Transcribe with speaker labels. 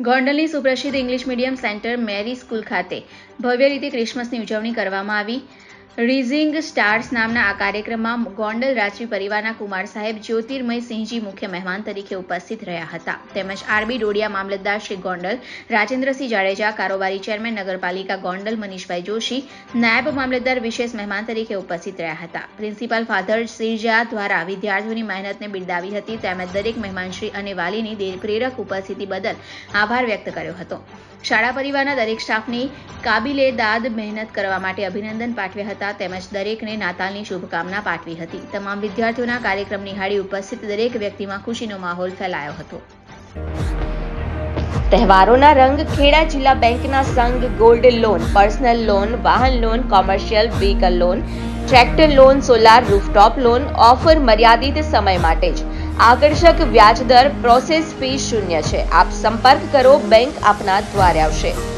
Speaker 1: ગોંડલની સુપ્રસિદ્ધ English medium centre Mary school ખાતે ભવ્ય રીતે ક્રિસમસની ઉજવણી કરવામાં આવી. રીઝિંગ સ્ટાર્સ નામના આ કાર્યક્રમમાં ગોંડલ રાજવી પરિવારના કુમાર સાહેબ, જ્યોતિર્મય સિંહજી મુખ્ય મહેમાન તરીકે ઉપસ્થિત રહ્યા હતા. તેમજ આરબી ડોડિયા મામલતદાર શ્રી ગોંડલ, રાજેન્દ્રસિંહ જાડેજા, કારોબારી ચેરમેન નગરપાલિકા ગોંડલ મનીષભાઈ જોશી, નાયબ મામલતદાર વિશેષ મહેમાન તરીકે ઉપસ્થિત રહ્યા હતા. પ્રિન્સિપાલ ફાધર સિરજા દ્વારા વિદ્યાર્થીઓની મહેનતને બિરદાવી હતી, તેમજ દરેક મહેમાનશ્રી અને વાલીની પ્રેરક ઉપસ્થિતિ બદલ આભાર વ્યક્ત કર્યો હતો. શાળા પરિવારના દરેક સ્ટાફની કાબિલે દાદ મહેનત કરવા માટે અભિનંદન પાઠવ્યા હતા. તેમજ દરેકને નાતાલની શુભકામના પાઠવી હતી. તમામ વિદ્યાર્થીઓના કાર્યક્રમ નિહાળી ઉપસ્થિત દરેક વ્યક્તિમાં ખુશીનો માહોલ ફેલાયો હતો.
Speaker 2: તહેવારોના રંગ ખેડા જિલ્લા બેંકના સંઘ ગોલ્ડ લોન, પર્સનલ લોન, વાહન loan, commercial vehicle loan, tractor loan, solar rooftop loan, offer મર્યાદિત સમય માટે જ. આકર્ષક વ્યાજદર પ્રોસેસ ફી શૂન્ય છે. આપ સંપર્ક કરો, બેંક આપના દ્વારે આવશે.